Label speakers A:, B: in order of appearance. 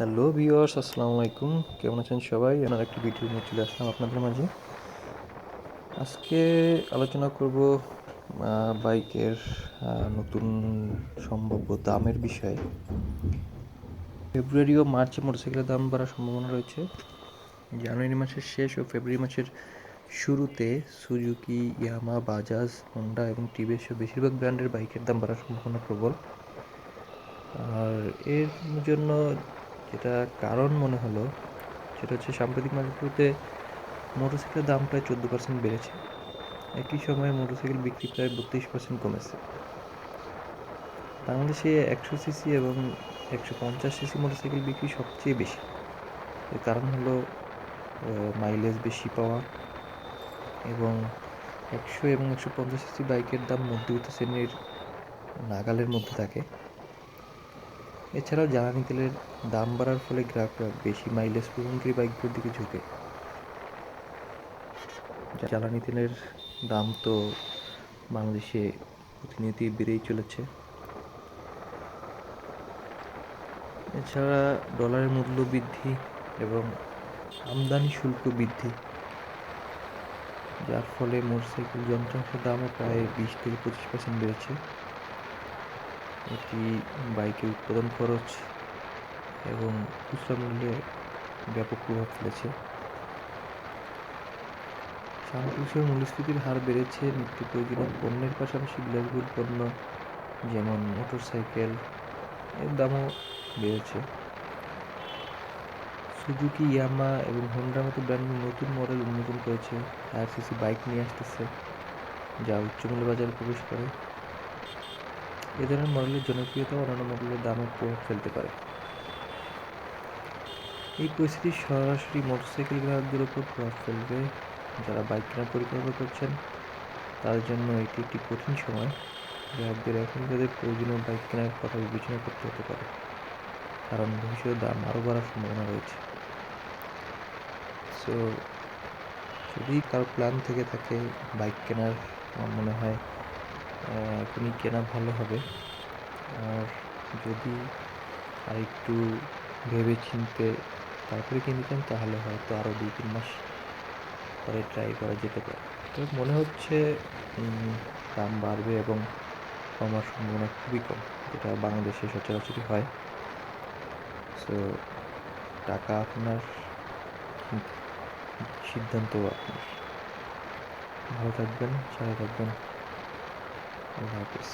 A: Hello viewers, আসসালামু আলাইকুম। কেমন আছেন সবাই? আমার একটি ভিডিও নিয়ে চলে আসলাম আপনাদের মাঝে। আজকে আলোচনা করব বাইকের নতুন সম্ভাব্য দামের বিষয়ে। ফেব্রুয়ারি ও মার্চে মোটরসাইকেলের দাম বাড়ার সম্ভাবনা রয়েছে। জানুয়ারি মাসের শেষ ও ফেব্রুয়ারি মাসের শুরুতে সুজুকি, ইয়ামা, বাজাজ, হন্ডা এবং টিভিএস বেশিরভাগ ব্র্যান্ডের বাইকের দাম বাড়ার সম্ভাবনা প্রবল। আর এর জন্য যেটা কারণ মনে হলো, সেটা হচ্ছে সাম্প্রতিক মাসগুলোতে মোটরসাইকেলের দাম প্রায় চোদ্দ পার্সেন্ট বেড়েছে। একই সময়ে মোটরসাইকেল বিক্রি প্রায় বত্রিশ পার্সেন্ট কমেছে। বাংলাদেশে একশো সিসি এবং একশো পঞ্চাশ সিসি মোটরসাইকেল বিক্রি সবচেয়ে বেশি। এর কারণ হলো মাইলেজ বেশি পাওয়া এবং একশো এবং একশো পঞ্চাশ সিসি বাইকের দাম মধ্যবিত্ত শ্রেণির নাগালের মধ্যে থাকে। এছাড়াও জ্বালানি তেলের দাম বাড়ার ফলে গ্রাহকরা বেশি মাইলেজ প্রদানকারী বাইকগুলোর দিকে ঝুঁকে। জ্বালানি তেলের দাম তো বাংলাদেশে প্রতিনিয়তই বেড়েই চলেছে। এছাড়া ডলারের মূল্য বৃদ্ধি এবং আমদানি শুল্ক বৃদ্ধি, যার ফলে মোটরসাইকেল যন্ত্রাংশের দামও প্রায় বিশ থেকে পঁচিশ পার্সেন্ট বেড়েছে। এটি বাইকের উৎপাদন খরচ এবং খুচরা মূল্যে ব্যাপক প্রভাব ফেলেছে। সামগ্রিক মূল্যস্ফীতির হার বেড়েছে, নিত্য প্রয়োজনীয় পণ্যের পাশাপাশি বিলাসবহুল পণ্য যেমন মোটরসাইকেল এর দামও বেড়েছে। সুজুকি, ইয়ামা এবং হোন্ডার মতো ব্র্যান্ড নতুন মডেল উন্মোচন করেছে। আরসিসি বাইক নিয়ে আসতেছে, যা উচ্চমূল্য বাজারে প্রবেশ করে। এ ধরনের মডেলের জনপ্রিয়তা অন্যান্য মডেলের দামে প্রভাব ফেলতে পারে। এই পরিস্থিতি সরাসরি মোটরসাইকেল গ্রাহকদের উপর প্রভাব ফেলবে। যারা বাইক কেনার পরিকল্পনা করছেন, তাদের জন্য এটি একটি কঠিন সময়। গ্রাহকদের এখন তাদের প্রয়োজনীয় বাইক কেনার কথা বিবেচনা করতে হতে পারে, কারণ ভবিষ্যতে দাম আরও বাড়ার সম্ভাবনা রয়েছে। সো যদি কারও প্ল্যান থেকে থাকে বাইক কেনার, আমার মনে হয় এখনই কেনা ভালো হবে। আর যদি আর একটু ভেবে চিনতে তারপরে কিনতে চান, তাহলে হয়তো আরও দুই, তিন মাস পরে ট্রাই করা যেতে পারে। তো মনে হচ্ছে দাম বাড়বে এবং কমার সম্ভাবনা খুবই কম, যেটা বাংলাদেশে সচরাচরই হয়। সো টাকা আপনার সিদ্ধান্ত আপনার। ভালো থাকবেন, সাথে থাকবেন। আল্লাহ হাফিজ